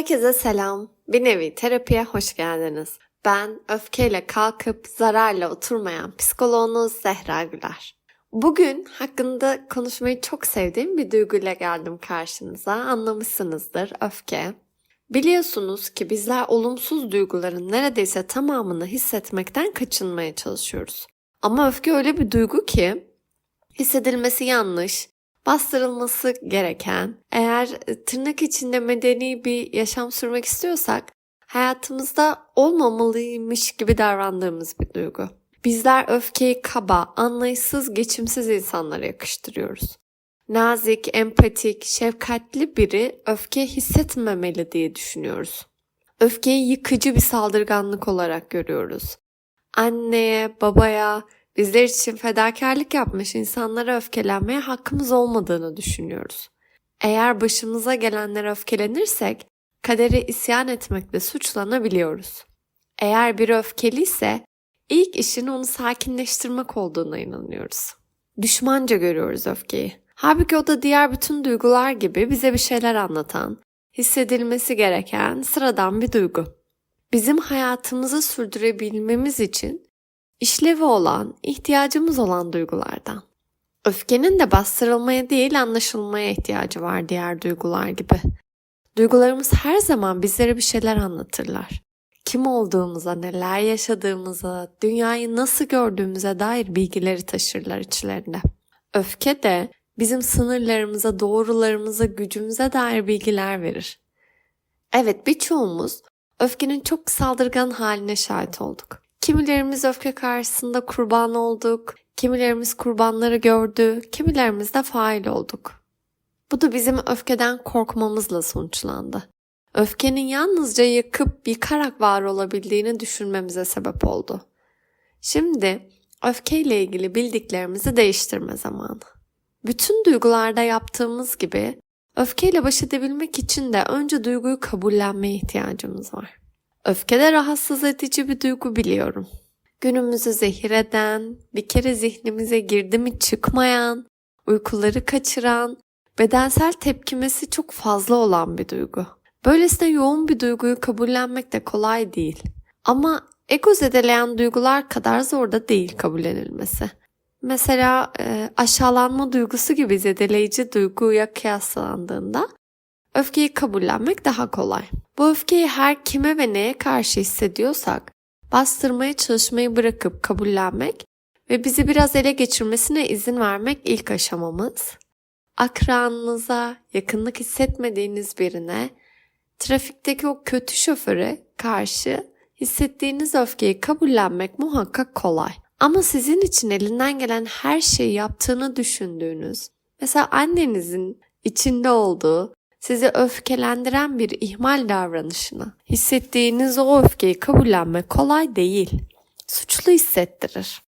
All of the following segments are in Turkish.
Herkese selam. Bir nevi terapiye hoş geldiniz. Ben öfkeyle kalkıp zararla oturmayan psikoloğunuz Zehra Güler. Bugün hakkında konuşmayı çok sevdiğim bir duyguyla geldim karşınıza. Anlamışsınızdır öfke. Biliyorsunuz ki bizler olumsuz duyguların neredeyse tamamını hissetmekten kaçınmaya çalışıyoruz. Ama öfke öyle bir duygu ki hissedilmesi yanlış, bastırılması gereken, eğer e, tırnak içinde medeni bir yaşam sürmek istiyorsak hayatımızda olmamalıymış gibi davrandığımız bir duygu. Bizler öfkeyi kaba, anlayışsız, geçimsiz insanlara yakıştırıyoruz. Nazik, empatik, şefkatli biri öfke hissetmemeli diye düşünüyoruz. Öfkeyi yıkıcı bir saldırganlık olarak görüyoruz. Anneye, babaya, bizler için fedakarlık yapmış insanlara öfkelenmeye hakkımız olmadığını düşünüyoruz. Eğer başımıza gelenlere öfkelenirsek kadere isyan etmekle suçlanabiliyoruz. Eğer biri öfkeliyse ilk işin onu sakinleştirmek olduğuna inanıyoruz. Düşmanca görüyoruz öfkeyi. Halbuki o da diğer bütün duygular gibi bize bir şeyler anlatan, hissedilmesi gereken sıradan bir duygu. Bizim hayatımızı sürdürebilmemiz için işlevi olan, ihtiyacımız olan duygulardan. Öfkenin de bastırılmaya değil anlaşılmaya ihtiyacı var diğer duygular gibi. Duygularımız her zaman bizlere bir şeyler anlatırlar. Kim olduğumuza, neler yaşadığımıza, dünyayı nasıl gördüğümüze dair bilgileri taşırlar içlerinde. Öfke de bizim sınırlarımıza, doğrularımıza, gücümüze dair bilgiler verir. Evet birçoğumuz öfkenin çok saldırgan haline şahit olduk. Kimilerimiz öfke karşısında kurban olduk, kimilerimiz kurbanları gördü, kimilerimiz de fail olduk. Bu da bizim öfkeden korkmamızla sonuçlandı. Öfkenin yalnızca yakıp yıkarak var olabildiğini düşünmemize sebep oldu. Şimdi öfkeyle ilgili bildiklerimizi değiştirme zamanı. Bütün duygularda yaptığımız gibi öfkeyle baş edebilmek için de önce duyguyu kabullenmeye ihtiyacımız var. Öfke de rahatsız edici bir duygu biliyorum. Günümüzü zehir eden, bir kere zihnimize girdi mi çıkmayan, uykuları kaçıran, bedensel tepkimesi çok fazla olan bir duygu. Böylesine yoğun bir duyguyu kabullenmek de kolay değil. Ama ego zedeleyen duygular kadar zor da değil kabullenilmesi. Mesela e, aşağılanma duygusu gibi zedeleyici duyguya kıyaslandığında öfkeyi kabullenmek daha kolay. Bu öfkeyi her kime ve neye karşı hissediyorsak bastırmaya çalışmayı bırakıp kabullenmek ve bizi biraz ele geçirmesine izin vermek ilk aşamamız. Akranınıza, yakınlık hissetmediğiniz birine, trafikteki o kötü şoföre karşı hissettiğiniz öfkeyi kabullenmek muhakkak kolay. Ama sizin için elinden gelen her şeyi yaptığını düşündüğünüz, mesela annenizin içinde olduğu, sizi öfkelendiren bir ihmal davranışını, hissettiğiniz o öfkeyi kabullenmek kolay değil. Suçlu hissettirir.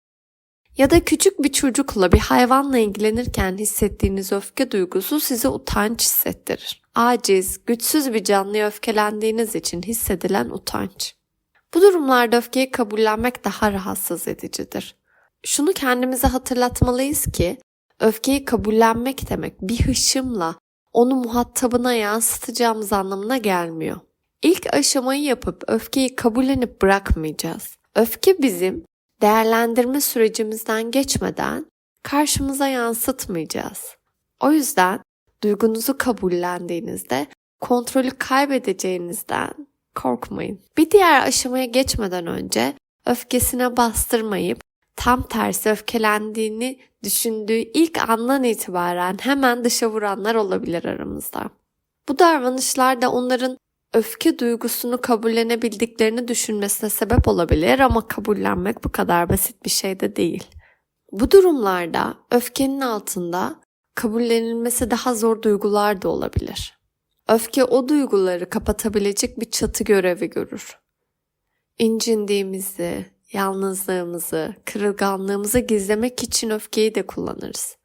Ya da küçük bir çocukla bir hayvanla ilgilenirken hissettiğiniz öfke duygusu size utanç hissettirir. Aciz, güçsüz bir canlıya öfkelendiğiniz için hissedilen utanç. Bu durumlarda öfkeyi kabullenmek daha rahatsız edicidir. Şunu kendimize hatırlatmalıyız ki öfkeyi kabullenmek demek bir hışımla onu muhatabına yansıtacağımız anlamına gelmiyor. İlk aşamayı yapıp öfkeyi kabullenip bırakmayacağız. Öfke bizim değerlendirme sürecimizden geçmeden karşımıza yansıtmayacağız. O yüzden duygunuzu kabullendiğinizde kontrolü kaybedeceğinizden korkmayın. Bir diğer aşamaya geçmeden önce öfkesine bastırmayıp tam tersi öfkelendiğini düşündüğü ilk andan itibaren hemen dışa vuranlar olabilir aramızda. Bu davranışlar da onların öfke duygusunu kabullenebildiklerini düşünmesine sebep olabilir ama kabullenmek bu kadar basit bir şey de değil. Bu durumlarda öfkenin altında kabullenilmesi daha zor duygular da olabilir. Öfke o duyguları kapatabilecek bir çatı görevi görür. İncindiğimizi, yalnızlığımızı, kırılganlığımızı gizlemek için öfkeyi de kullanırız.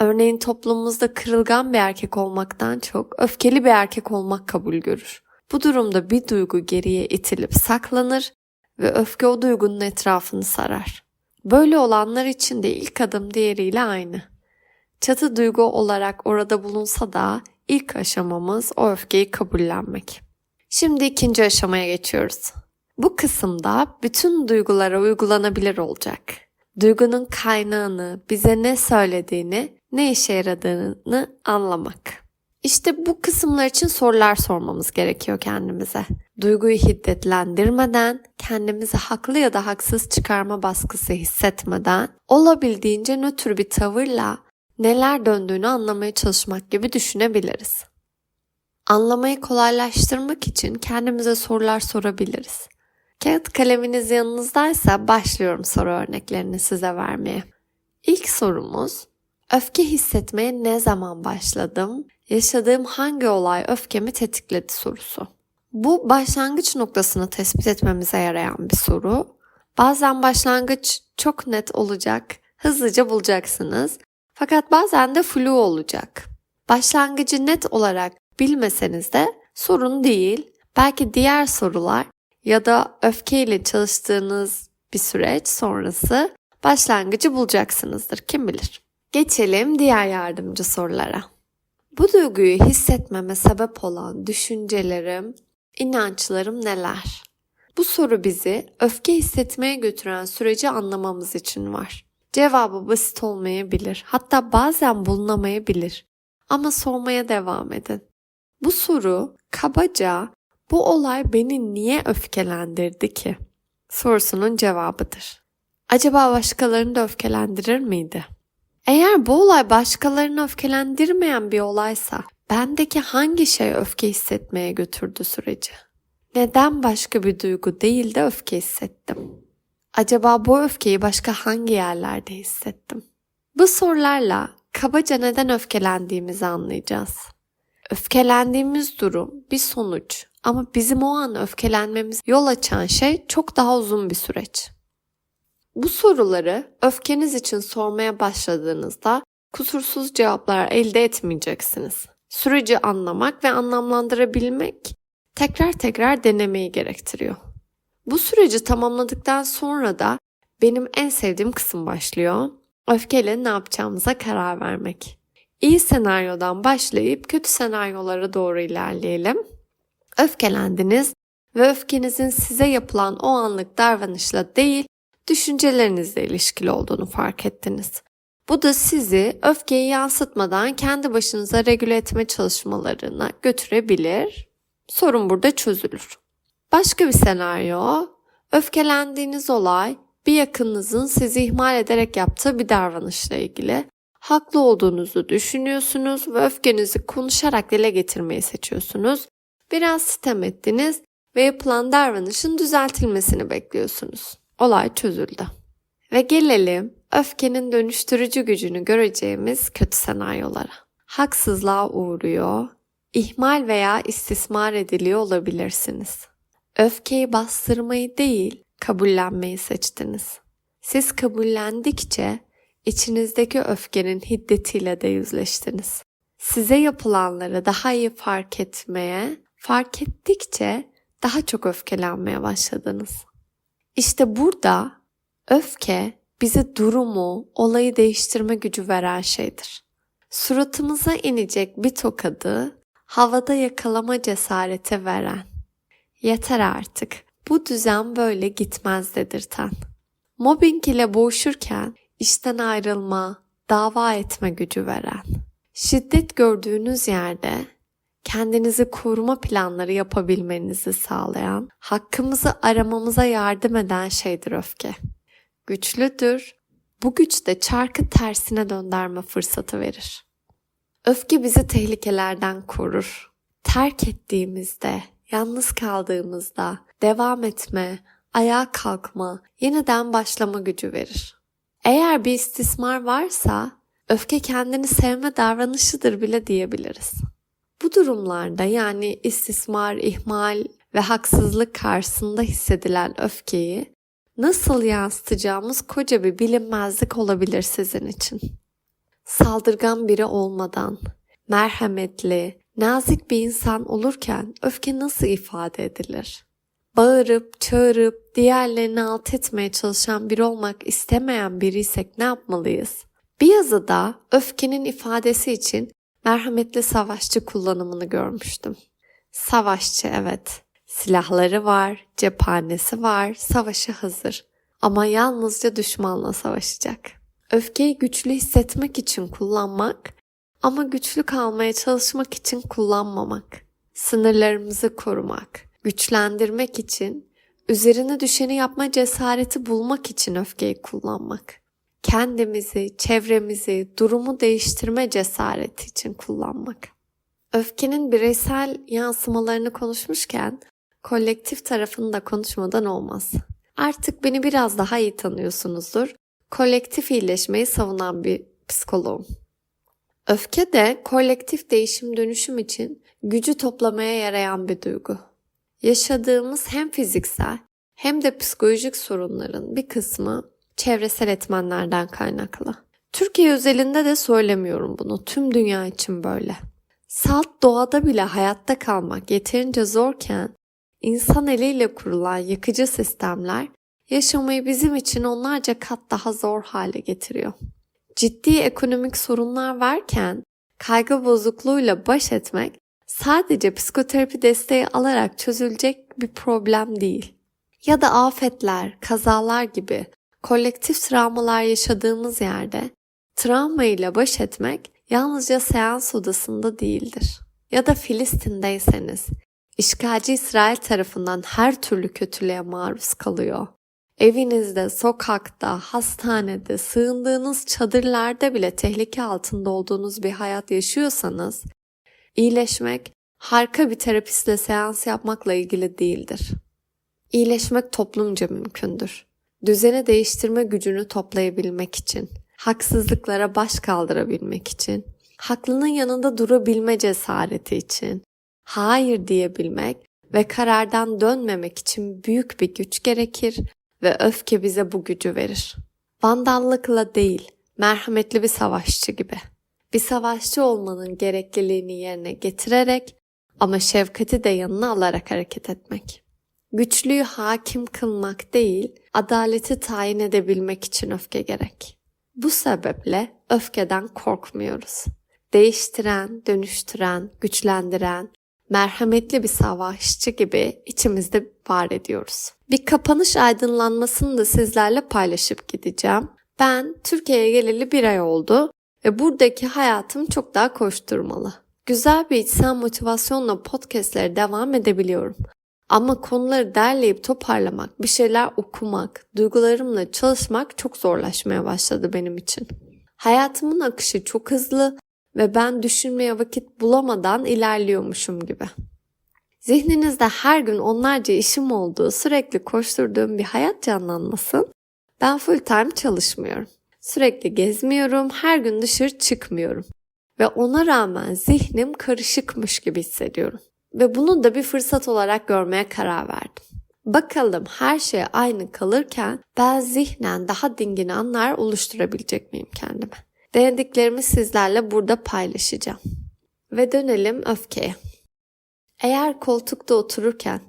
Örneğin toplumumuzda kırılgan bir erkek olmaktan çok öfkeli bir erkek olmak kabul görür. Bu durumda bir duygu geriye itilip saklanır ve öfke o duygunun etrafını sarar. Böyle olanlar için de ilk adım diğeriyle aynı. Çatı duygu olarak orada bulunsa da ilk aşamamız o öfkeyi kabullenmek. Şimdi ikinci aşamaya geçiyoruz. Bu kısımda bütün duygulara uygulanabilir olacak. Duygunun kaynağını, bize ne söylediğini, ne işe yaradığını anlamak. İşte bu kısımlar için sorular sormamız gerekiyor kendimize. Duyguyu hiddetlendirmeden, kendimizi haklı ya da haksız çıkarma baskısı hissetmeden, olabildiğince nötr bir tavırla neler döndüğünü anlamaya çalışmak gibi düşünebiliriz. Anlamayı kolaylaştırmak için kendimize sorular sorabiliriz. Kağıt kaleminiz yanınızdaysa başlıyorum soru örneklerini size vermeye. İlk sorumuz, öfke hissetmeye ne zaman başladım? Yaşadığım hangi olay öfkemi tetikledi sorusu. Bu başlangıç noktasını tespit etmemize yarayan bir soru. Bazen başlangıç çok net olacak, hızlıca bulacaksınız. Fakat bazen de flu olacak. Başlangıcı net olarak bilmeseniz de sorun değil. Belki diğer sorular ya da öfkeyle çalıştığınız bir süreç sonrası başlangıcı bulacaksınızdır. Kim bilir. Geçelim diğer yardımcı sorulara. Bu duyguyu hissetmeme sebep olan düşüncelerim, inançlarım neler? Bu soru bizi öfke hissetmeye götüren süreci anlamamız için var. Cevabı basit olmayabilir. Hatta bazen bulunamayabilir. Ama sormaya devam edin. Bu soru kabaca bu olay beni niye öfkelendirdi ki? Sorusunun cevabıdır. Acaba başkalarını da öfkelendirir miydi? Eğer bu olay başkalarını öfkelendirmeyen bir olaysa bendeki hangi şey öfke hissetmeye götürdü süreci? Neden başka bir duygu değil de öfke hissettim? Acaba bu öfkeyi başka hangi yerlerde hissettim? Bu sorularla kabaca neden öfkelendiğimizi anlayacağız. Öfkelendiğimiz durum bir sonuç ama bizim o an öfkelenmemiz yol açan şey çok daha uzun bir süreç. Bu soruları öfkeniz için sormaya başladığınızda kusursuz cevaplar elde etmeyeceksiniz. Süreci anlamak ve anlamlandırabilmek tekrar tekrar denemeyi gerektiriyor. Bu süreci tamamladıktan sonra da benim en sevdiğim kısım başlıyor. Öfkeyle ne yapacağımıza karar vermek. İyi senaryodan başlayıp kötü senaryolara doğru ilerleyelim. Öfkelendiniz ve öfkenizin size yapılan o anlık davranışla değil, düşüncelerinizle ilişkili olduğunu fark ettiniz. Bu da sizi öfkeyi yansıtmadan kendi başınıza regüle etme çalışmalarına götürebilir. Sorun burada çözülür. Başka bir senaryo, öfkelendiğiniz olay bir yakınınızın sizi ihmal ederek yaptığı bir davranışla ilgili. Haklı olduğunuzu düşünüyorsunuz ve öfkenizi konuşarak dile getirmeyi seçiyorsunuz. Biraz sitem ettiniz ve yapılan davranışın düzeltilmesini bekliyorsunuz. Olay çözüldü. Ve gelelim öfkenin dönüştürücü gücünü göreceğimiz kötü senaryolara. Haksızlığa uğruyor, ihmal veya istismar ediliyor olabilirsiniz. Öfkeyi bastırmayı değil, kabullenmeyi seçtiniz. Siz kabullendikçe içinizdeki öfkenin hiddetiyle de yüzleştiniz. Size yapılanları daha iyi fark etmeye, fark ettikçe daha çok öfkelenmeye başladınız. İşte burada öfke bize durumu, olayı değiştirme gücü veren şeydir. Suratımıza inecek bir tokadı havada yakalama cesareti veren. Yeter artık. Bu düzen böyle gitmez dedirten. Mobbing ile boğuşurken işten ayrılma, dava etme gücü veren. Şiddet gördüğünüz yerde kendinizi koruma planları yapabilmenizi sağlayan, hakkımızı aramamıza yardım eden şeydir öfke. Güçlüdür. Bu güç de çarkı tersine döndürme fırsatı verir. Öfke bizi tehlikelerden korur. Terk ettiğimizde, yalnız kaldığımızda devam etme, ayağa kalkma, yeniden başlama gücü verir. Eğer bir istismar varsa öfke kendini sevme davranışıdır bile diyebiliriz. Bu durumlarda yani istismar, ihmal ve haksızlık karşısında hissedilen öfkeyi nasıl yansıtacağımız koca bir bilinmezlik olabilir sizin için. Saldırgan biri olmadan, merhametli, nazik bir insan olurken öfke nasıl ifade edilir? Bağırıp, çağırıp, diğerlerini alt etmeye çalışan biri olmak istemeyen biriysek ne yapmalıyız? Bir yazıda öfkenin ifadesi için merhametli savaşçı kullanımını görmüştüm. Savaşçı evet. Silahları var, cephanesi var, savaşa hazır. Ama yalnızca düşmanla savaşacak. Öfkeyi güçlü hissetmek için kullanmak ama güçlü kalmaya çalışmak için kullanmamak. Sınırlarımızı korumak, güçlendirmek için, üzerine düşeni yapma cesareti bulmak için öfkeyi kullanmak. Kendimizi, çevremizi, durumu değiştirme cesareti için kullanmak. Öfkenin bireysel yansımalarını konuşmuşken kolektif tarafını da konuşmadan olmaz. Artık beni biraz daha iyi tanıyorsunuzdur. Kolektif iyileşmeyi savunan bir psikoloğum. Öfke de kolektif değişim dönüşüm için gücü toplamaya yarayan bir duygu. Yaşadığımız hem fiziksel hem de psikolojik sorunların bir kısmı çevresel etmenlerden kaynaklı. Türkiye özelinde de söylemiyorum bunu. Tüm dünya için böyle. Salt doğada bile hayatta kalmak yeterince zorken insan eliyle kurulan yıkıcı sistemler yaşamayı bizim için onlarca kat daha zor hale getiriyor. Ciddi ekonomik sorunlar varken kaygı bozukluğuyla baş etmek sadece psikoterapi desteği alarak çözülecek bir problem değil. Ya da afetler, kazalar gibi kolektif travmalar yaşadığımız yerde travma ile baş etmek yalnızca seans odasında değildir. Ya da Filistin'deyseniz işgalci İsrail tarafından her türlü kötülüğe maruz kalıyor. Evinizde, sokakta, hastanede, sığındığınız çadırlarda bile tehlike altında olduğunuz bir hayat yaşıyorsanız, iyileşmek harika bir terapistle seans yapmakla ilgili değildir. İyileşmek toplumca mümkündür. Düzeni değiştirme gücünü toplayabilmek için, haksızlıklara baş kaldırabilmek için, haklının yanında durabilme cesareti için, hayır diyebilmek ve karardan dönmemek için büyük bir güç gerekir ve öfke bize bu gücü verir. Vandallıkla değil, merhametli bir savaşçı gibi. Bir savaşçı olmanın gerekliliğini yerine getirerek ama şefkati de yanına alarak hareket etmek. Güçlüyü hakim kılmak değil, adaleti tayin edebilmek için öfke gerek. Bu sebeple öfkeden korkmuyoruz. Değiştiren, dönüştüren, güçlendiren, merhametli bir savaşçı gibi içimizde var ediyoruz. Bir kapanış aydınlanmasını da sizlerle paylaşıp gideceğim. Ben Türkiye'ye geleli bir ay oldu ve buradaki hayatım çok daha koşturmalı. Güzel bir içsel motivasyonla podcastlere devam edebiliyorum. Ama konuları derleyip toparlamak, bir şeyler okumak, duygularımla çalışmak çok zorlaşmaya başladı benim için. Hayatımın akışı çok hızlı ve ben düşünmeye vakit bulamadan ilerliyormuşum gibi. Zihninizde her gün onlarca işim olduğu, sürekli koşturduğum bir hayat canlanmasın. Ben full time çalışmıyorum. Sürekli gezmiyorum, her gün dışarı çıkmıyorum. Ve ona rağmen zihnim karışıkmış gibi hissediyorum. Ve bunu da bir fırsat olarak görmeye karar verdim. Bakalım her şey aynı kalırken ben zihnen daha dingin anlar oluşturabilecek miyim kendime? Denediklerimi sizlerle burada paylaşacağım. Ve dönelim öfkeye. Eğer koltukta otururken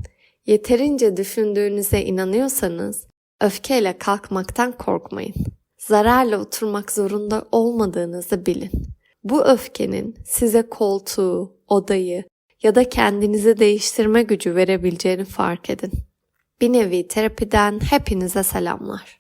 yeterince düşündüğünüze inanıyorsanız öfkeyle kalkmaktan korkmayın. Zararla oturmak zorunda olmadığınızı bilin. Bu öfkenin size koltuğu, odayı ya da kendinizi değiştirme gücü verebileceğini fark edin. Bir nevi terapiden hepinize selamlar.